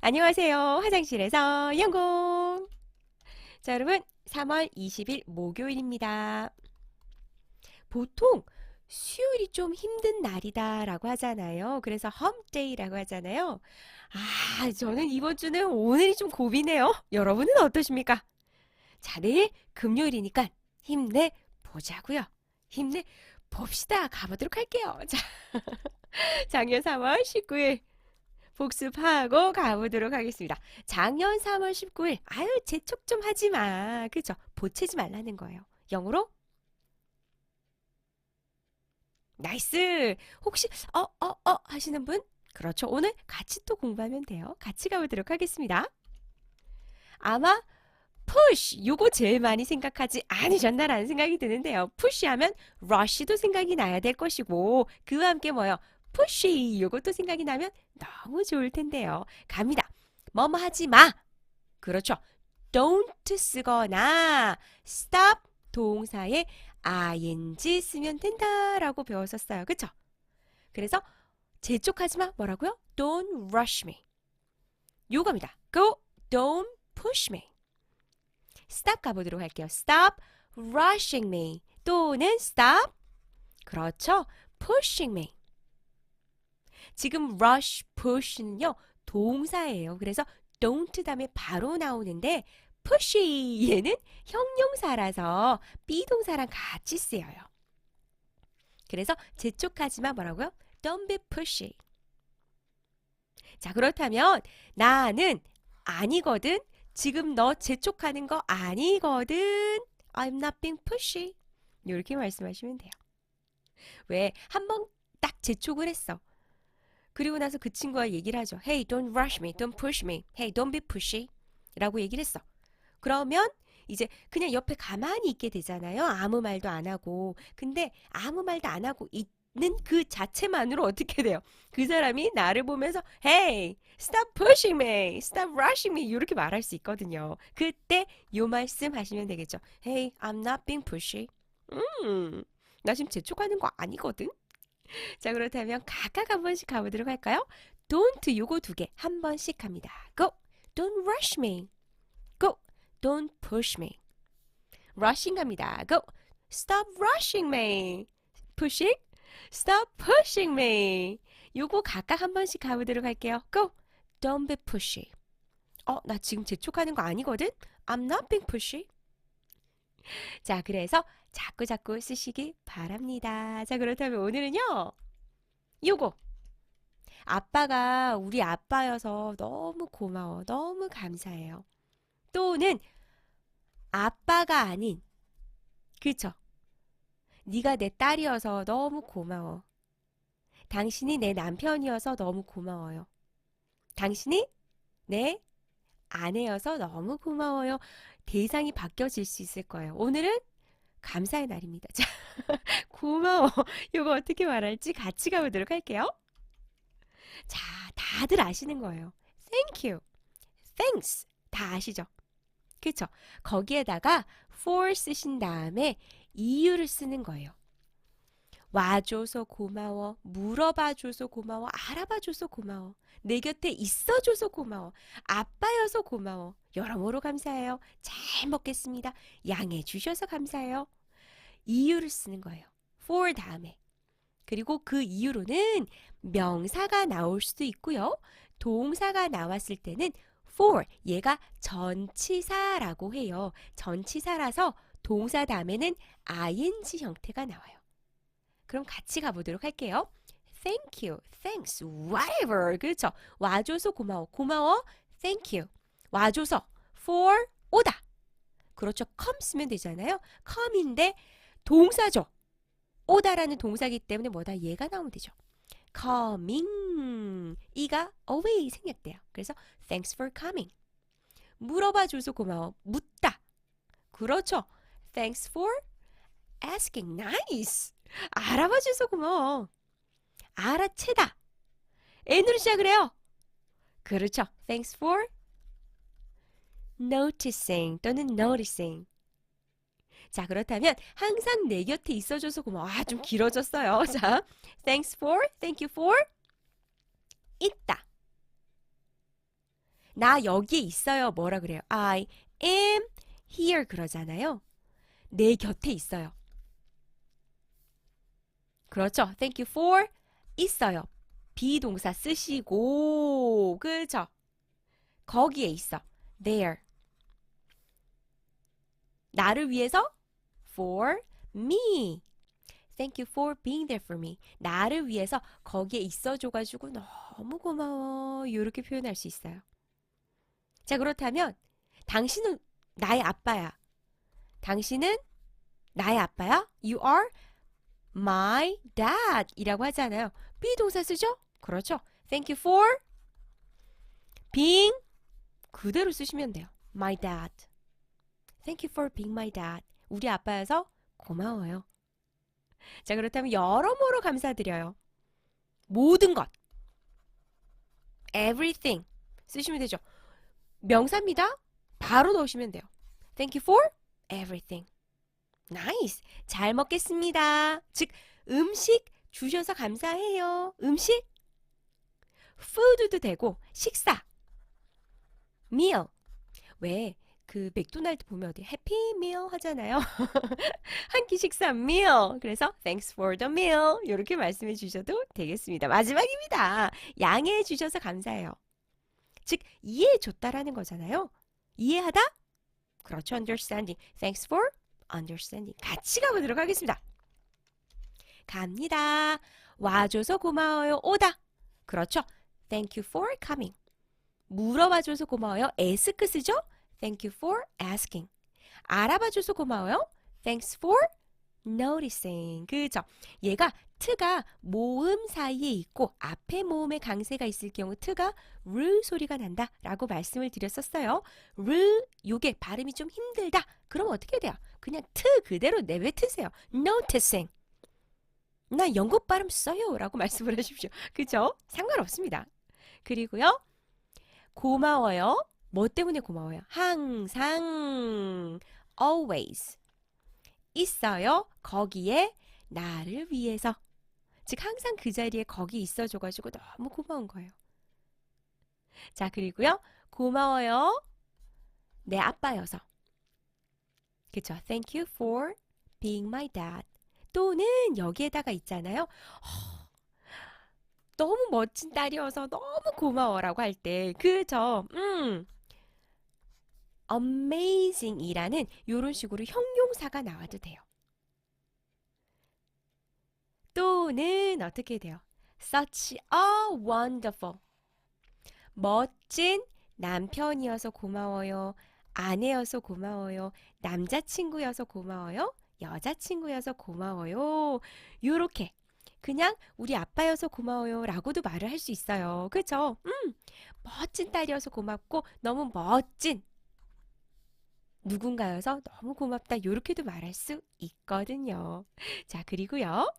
안녕하세요. 화장실에서 연공. 자, 여러분, 3월 20일 목요일입니다. 보통 수요일이 좀 힘든 날이다 라고 하잖아요. 그래서 험데이라고 하잖아요. 아, 저는 이번 주는 오늘이 좀 고비네요. 여러분은 어떠십니까? 자, 내일 금요일이니까 힘내 보자고요. 힘내 봅시다. 가보도록 할게요. 자, 작년 3월 19일 복습하고 가보도록 하겠습니다. 작년 3월 19일, 아유, 재촉 좀 하지 마. 그죠? 보채지 말라는 거예요. 영어로? 나이스! 혹시, 어, 어, 어, 하시는 분? 그렇죠. 오늘 같이 또 공부하면 돼요. 같이 가보도록 하겠습니다. 아마, push! 요거 제일 많이 생각하지 않으셨나라는 생각이 드는데요. push 하면 rush도 생각이 나야 될 것이고, 그와 함께 뭐요? Pushy! 요것도 생각이 나면 너무 좋을 텐데요. 갑니다. 뭐뭐 하지 마. 그렇죠. don't 쓰거나 stop 동사에 ing 쓰면 된다라고 배웠었어요. 그쵸? 그래서 재촉하지 마. 뭐라고요? Don't rush me. 요겁니다. Go, don't push me. stop 가보도록 할게요. Stop rushing me. 또는 stop. 그렇죠. pushing me. 지금 rush, push는요 동사예요. 그래서 don't 다음에 바로 나오는데 pushy 얘는 형용사라서 비동사랑 같이 쓰여요. 그래서 재촉하지만 뭐라고요? Don't be pushy. 자 그렇다면 나는 아니거든. 지금 너 재촉하는 거 아니거든. I'm not being pushy. 이렇게 말씀하시면 돼요. 왜 한 번 딱 재촉을 했어. 그리고 나서 그 친구와 얘기를 하죠. Hey, don't rush me, don't push me. Hey, don't be pushy. 라고 얘기를 했어. 그러면 이제 그냥 옆에 가만히 있게 되잖아요. 아무 말도 안 하고. 근데 아무 말도 안 하고 있는 그 자체만으로 어떻게 돼요? 그 사람이 나를 보면서 Hey, stop pushing me, stop rushing me 이렇게 말할 수 있거든요. 그때 요 말씀 하시면 되겠죠. Hey, I'm not being pushy. 음, 나 지금 재촉하는 거 아니거든. 자, 그렇다면 각각 한 번씩 가보도록 할까요? don't 요거 두 개 한 번씩 합니다. go, don't rush me. go, don't push me. rushing 갑니다. go, stop rushing me. pushing, stop pushing me. 요거 각각 한 번씩 가보도록 할게요. go, don't be pushy. 어, 나 지금 재촉하는 거 아니거든? I'm not being pushy. 자, 그래서 자꾸 자꾸 쓰시기 바랍니다. 자, 그렇다면 오늘은요. 요거. 아빠가 우리 아빠여서 너무 고마워. 너무 감사해요. 또는 아빠가 아닌 그쵸? 네가 내 딸이어서 너무 고마워. 당신이 내 남편이어서 너무 고마워요. 당신이 내 아내여서 너무 고마워요. 대상이 바뀌어질 수 있을 거예요. 오늘은 감사의 날입니다. 자, 고마워. 이거 어떻게 말할지 같이 가보도록 할게요. 자, 다들 아시는 거예요. Thank you, thanks 다 아시죠? 그렇죠? 거기에다가 for 쓰신 다음에 이유를 쓰는 거예요. 와줘서 고마워, 물어봐줘서 고마워, 알아봐줘서 고마워, 내 곁에 있어줘서 고마워, 아빠여서 고마워, 여러모로 감사해요. 잘 먹겠습니다. 양해 주셔서 감사해요. 이유를 쓰는 거예요. for 다음에. 그리고 그 이유로는 명사가 나올 수도 있고요. 동사가 나왔을 때는 for 얘가 전치사라고 해요. 전치사라서 동사 다음에는 ing 형태가 나와요. 그럼 같이 가보도록 할게요. Thank you, thanks, whatever. 그렇죠. 와줘서 고마워, 고마워. Thank you. 와줘서 for 오다. 그렇죠. come 쓰면 되잖아요. come인데 동사죠. 오다라는 동사기 때문에 뭐다 얘가 나오면 되죠. coming 이가 away 생략돼요. 그래서 thanks for coming. 물어봐 줘서 고마워. 묻다. 그렇죠. thanks for asking. nice. 알아봐 줘서 고마워. 알아채다. N으로 시작을 해요. 그렇죠. thanks for noticing 또는 noticing. 자, 그렇다면 항상 내 곁에 있어줘서 고마워. 아, 좀 길어졌어요. 자, thanks for, thank you for 있다. 나 여기에 있어요. 뭐라 그래요? I am here 그러잖아요. 내 곁에 있어요. 그렇죠. Thank you for 있어요. 비동사 쓰시고 그죠? 거기에 있어. There. 나를 위해서 for me. Thank you for being there for me. 나를 위해서 거기에 있어줘가지고 너무 고마워. 이렇게 표현할 수 있어요. 자, 그렇다면 당신은 나의 아빠야. 당신은 나의 아빠야? You are my dad 이라고 하잖아요. 비동사 쓰죠? 그렇죠. Thank you for being 그대로 쓰시면 돼요. My dad. Thank you for being my dad. 우리 아빠여서 고마워요. 자, 그렇다면 여러모로 감사드려요. 모든 것. everything 쓰시면 되죠. 명사입니다. 바로 넣으시면 돼요. Thank you for everything. 나이스. 잘 먹겠습니다. 즉 음식 주셔서 감사해요. 음식 food도 되고 식사 meal 왜 그 맥도날드 보면 어디 해피 meal 하잖아요. 한 끼 식사 meal. 그래서 thanks for the meal 이렇게 말씀해 주셔도 되겠습니다. 마지막입니다. 양해해 주셔서 감사해요. 즉 이해해 줬다라는 거잖아요. 이해하다? 그렇죠. understanding. Thanks for understanding. 같이 가보도록 하겠습니다. 갑니다. 와줘서 고마워요. 오다. 그렇죠. Thank you for coming. 물어봐줘서 고마워요. ask 쓰죠? Thank you for asking. 알아봐줘서 고마워요. Thanks for noticing. 그죠? 얘가 트가 모음 사이에 있고 앞에 모음에 강세가 있을 경우 트가 르 소리가 난다 라고 말씀을 드렸었어요. 르 요게 발음이 좀 힘들다. 그럼 어떻게 돼요? 그냥 트 그대로 내뱉으세요. noticing. 나 영국 발음 써요 라고 말씀을 하십시오. 그죠? 상관없습니다. 그리고요. 고마워요. 뭐 때문에 고마워요? 항상 always 있어요. 거기에 나를 위해서. 즉 항상 그 자리에 거기 있어 줘 가지고 너무 고마운 거예요. 자, 그리고요. 고마워요. 내 아빠여서. 그쵸? Thank you for being my dad. 또는 여기에다가 있잖아요. 허, 너무 멋진 딸이어서 너무 고마워라고 할 때, 그죠? 음. Amazing이라는 이런 식으로 형용사가 나와도 돼요. 또는 어떻게 돼요? such a wonderful. 멋진 남편이어서 고마워요. 아내여서 고마워요. 남자친구여서 고마워요. 여자친구여서 고마워요. 요렇게 그냥 우리 아빠여서 고마워요 라고도 말을 할 수 있어요. 그죠? 음, 멋진 딸이어서 고맙고 너무 멋진 누군가여서 너무 고맙다 요렇게도 말할 수 있거든요. 자, 그리고요.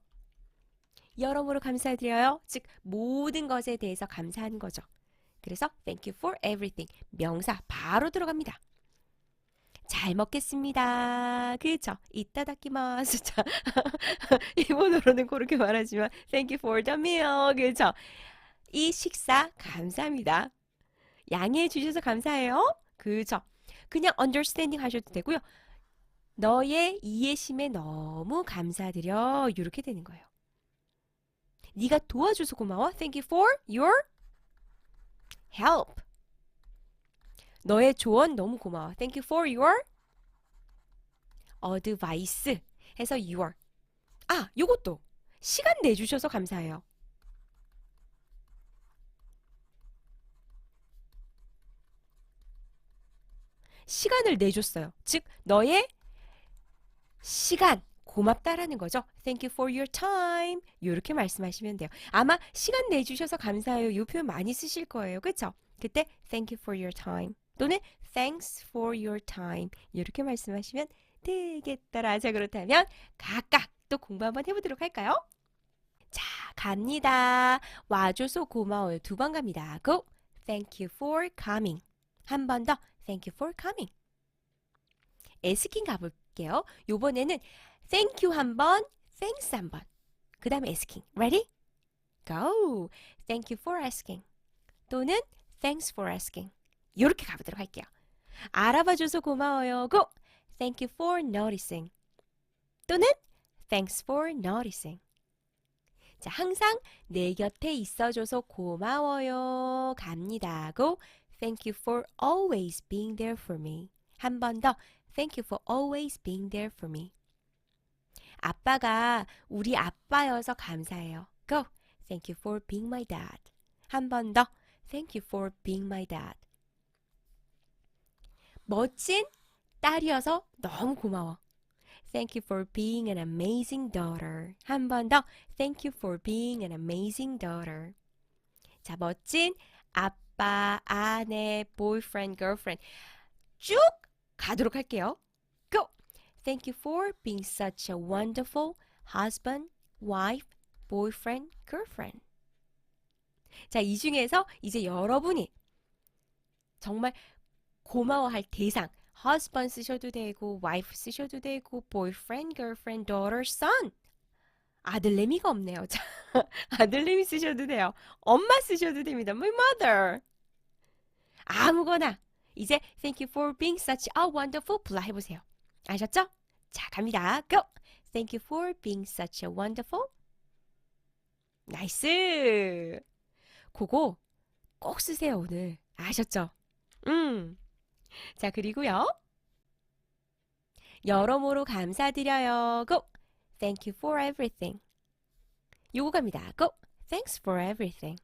여러모로 감사드려요. 즉 모든 것에 대해서 감사하는 거죠. 그래서 thank you for everything. 명사 바로 들어갑니다. 잘 먹겠습니다. 그렇죠? 이따다키마스. 자, 일본어로는 그렇게 말하지만 thank you for the meal. 그렇죠? 이 식사 감사합니다. 양해해 주셔서 감사해요. 그렇죠? 그냥 understanding 하셔도 되고요. 너의 이해심에 너무 감사드려. 이렇게 되는 거예요. 네가 도와줘서 고마워. Thank you for your help. 너의 조언 너무 고마워. Thank you for your advice. 해서 your. 아, 요것도 시간 내주셔서 감사해요. 시간을 내줬어요. 즉, 너의 시간, 고맙다라는 거죠. Thank you for your time. 이렇게 말씀하시면 돼요. 아마 시간 내주셔서 감사해요. 이 표현 많이 쓰실 거예요. 그쵸? 그때 Thank you for your time 또는 Thanks for your time 이렇게 말씀하시면 되겠더라. 자, 그렇다면 각각 또 공부 한번 해보도록 할까요? 자, 갑니다. 와줘서 고마워요. 두 번 갑니다. Go. Thank you for coming. 한 번 더. Thank you for coming. asking 가볼게요. 요번에는 thank you 한 번, thanks 한 번. 그 다음에 asking. Ready? Go. Thank you for asking. 또는 thanks for asking. 이렇게 가보도록 할게요. 알아봐줘서 고마워요. 고! Thank you for noticing. 또는 Thanks for noticing. 자, 항상 내 곁에 있어줘서 고마워요. 갑니다. 고! Thank you for always being there for me. 한 번 더. Thank you for always being there for me. 아빠가 우리 아빠여서 감사해요. Go. Thank you for being my dad. 한 번 더. Thank you for being my dad. 멋진 딸이어서 너무 고마워. Thank you for being an amazing daughter. 한 번 더. Thank you for being an amazing daughter. 자, 멋진 아빠, 아내, boyfriend, girlfriend 쭉 가도록 할게요. Go. Thank you for being such a wonderful husband, wife, boyfriend, girlfriend. 자, 이 중에서 이제 여러분이 정말 고마워할 대상, husband 쓰셔도 되고, wife 쓰셔도 되고, boyfriend, girlfriend, daughter, son. 아들내미가 없네요. 자, 아들내미 쓰셔도 돼요. 엄마 쓰셔도 됩니다. My mother. 아무거나. 이제 thank you for being such a wonderful blah 해보세요. 아셨죠? 자, 갑니다. Go. Thank you for being such a wonderful. 나이스. 그거 꼭 쓰세요, 오늘. 아셨죠? 음. 자, 그리고요. 여러모로 감사드려요. Go. Thank you for everything. 요거 갑니다. Go. Thanks for everything.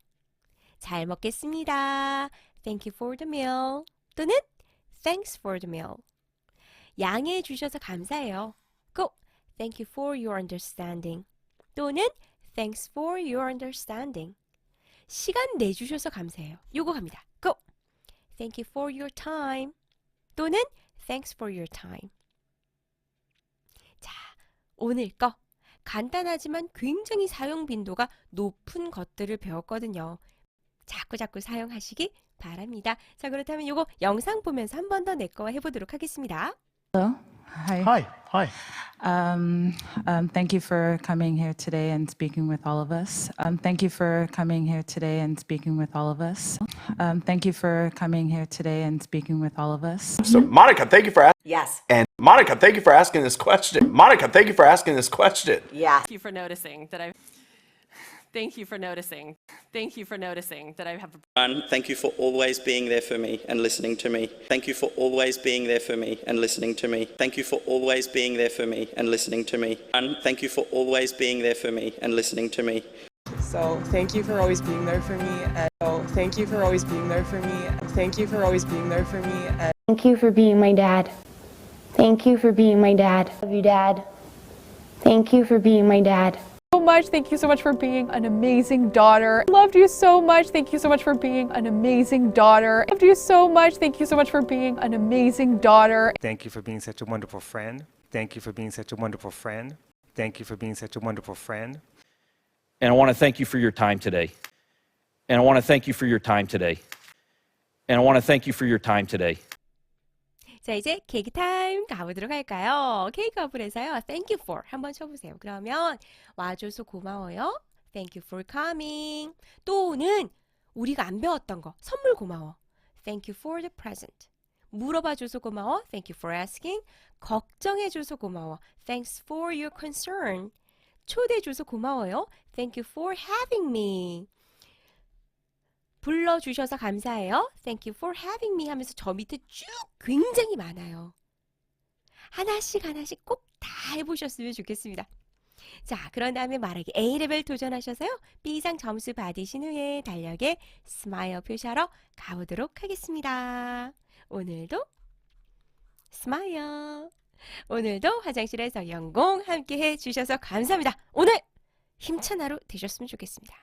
잘 먹겠습니다. Thank you for the meal. 또는 Thanks for the meal. 양해해 주셔서 감사해요. Go. Thank you for your understanding. 또는 Thanks for your understanding. 시간 내주셔서 감사해요. 요거 갑니다. Go. Thank you for your time. 또는 Thanks for your time. 자, 오늘 거 간단하지만 굉장히 사용 빈도가 높은 것들을 배웠거든요. 자꾸 자꾸 사용하시기 바랍니다. 자, 그렇다면 요거 영상 보면서 한 번 더 내 거와 해보도록 하겠습니다. Hello. Hi. Hi, hi. Um, um, thank you for coming here today and speaking with all of us. Um, thank you for coming here today and speaking with all of us. Um, thank you for coming here today and speaking with all of us. So, Monica, thank you for asking. Yes. And Monica, thank you for asking this question. Monica, thank you for asking this question. Yes. Thank you for noticing that I. Thank you for noticing. Thank you for noticing that I have a And thank you for always being there for me and listening to me. Thank you for always being there for me and listening to me. Thank you for always being there for me and listening to me. And thank you for always being there for me and listening to me. So thank you for always being there for me. And so thank you for always being there for me. Thank you for always being there for me. And Thank you for being my dad. Thank you for being my dad. Love you, Dad. Thank you for being my dad. So much. Thank you so much for being an amazing daughter. Loved you so much. Thank you so much for being an amazing daughter. Loved you so much. Thank you so much for being an amazing daughter. Thank you for being such a wonderful friend. Thank you for being such a wonderful friend. Thank you for being such a wonderful friend. And I want to thank you for your time today. And I want to thank you for your time today. And I want to thank you for your time today. 자, 이제 케이크 타임 가보도록 할까요? 케이크 어플에서요. Thank you for 한번 쳐보세요. 그러면 와줘서 고마워요. Thank you for coming. 또는 우리가 안 배웠던 거 선물 고마워. Thank you for the present. 물어봐줘서 고마워. Thank you for asking. 걱정해줘서 고마워. Thanks for your concern. 초대해줘서 고마워요. Thank you for having me. 불러주셔서 감사해요. Thank you for having me 하면서 저 밑에 쭉 굉장히 많아요. 하나씩 하나씩 꼭 다 해보셨으면 좋겠습니다. 자, 그런 다음에 말하기 A레벨 도전하셔서요. B상 점수 받으신 후에 달력에 스마일 표시하러 가보도록 하겠습니다. 오늘도 스마일. 오늘도 화장실에서 영공 함께 해주셔서 감사합니다. 오늘 힘찬 하루 되셨으면 좋겠습니다.